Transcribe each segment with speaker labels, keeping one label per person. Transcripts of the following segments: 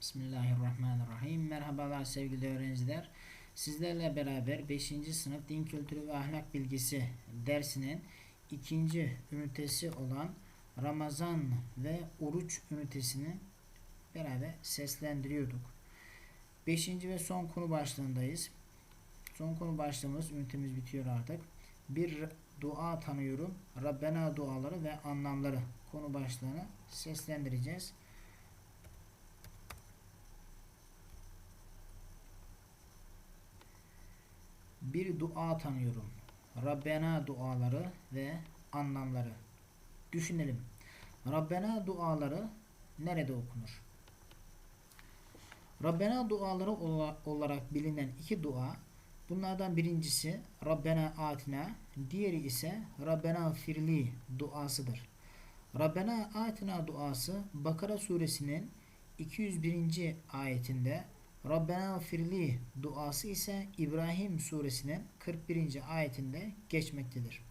Speaker 1: Bismillahirrahmanirrahim. Merhabalar sevgili öğrenciler. Sizlerle beraber 5. sınıf din kültürü ve ahlak bilgisi dersinin ikinci ünitesi olan Ramazan ve oruç ünitesini beraber seslendiriyorduk. 5. ve son konu başlığındayız. Son konu başlığımız ünitemiz bitiyor artık. Bir dua tanıyorum. Rabbena duaları ve anlamları konu başlığını seslendireceğiz. Bir dua tanıyorum. Rabbena duaları ve anlamları. Düşünelim. Rabbena duaları nerede okunur? Rabbena duaları olarak bilinen iki dua bunlardan birincisi Rabbena atina diğeri ise Rabbena firli duasıdır. Rabbena atina duası Bakara suresinin 201. ayetinde Rabbena firli duası ise İbrahim suresinin 41. ayetinde geçmektedir.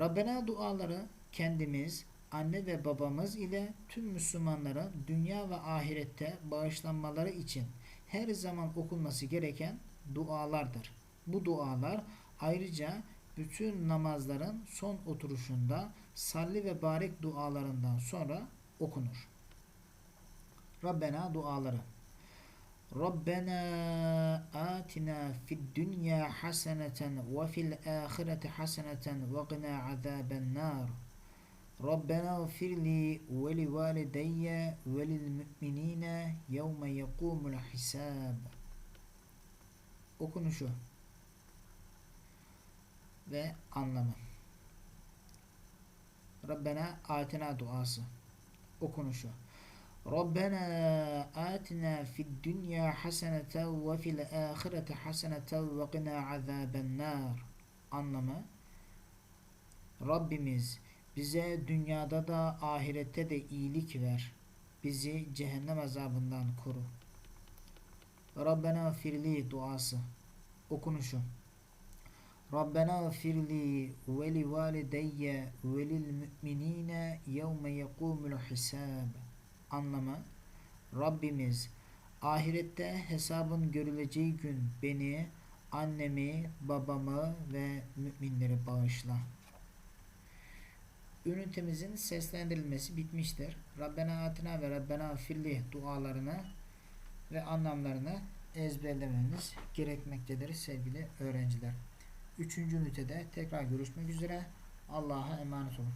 Speaker 1: Rabbena duaları kendimiz, anne ve babamız ile tüm Müslümanlara dünya ve ahirette bağışlanmaları için her zaman okunması gereken dualardır. Bu dualar ayrıca bütün namazların son oturuşunda salli ve barek dualarından sonra okunur. Rabbena duaları ربنا آتنا في الدنيا حسنة وفي الآخرة حسنة وقنا عذاب النار. ربنا اغفر لي ولوالدي وللمؤمنين يوم يقوم الحساب. Okunuşu ve anlamı. Rabbena atina duası. Okunuşu. Rabbena atina fid dünya haseneten ve fil ahireti haseneten ve qina azaben nar. Anlamı Rabbimiz bize dünyada da ahirette de iyilik ver. Bizi cehennem azabından koru. Rabbena firli duası okunuşu. Rabbena firli ve li valideyye ve lil müminine yevme yekumul hisab anlamı Rabbimiz ahirette hesabın görüleceği gün beni, annemi, babamı ve müminleri bağışla. Ünitemizin seslendirilmesi bitmiştir. Rabbena atina ve Rabbena firli dualarını ve anlamlarını ezberlememiz gerekmektedir sevgili öğrenciler. Üçüncü ünitede tekrar görüşmek üzere. Allah'a emanet olun.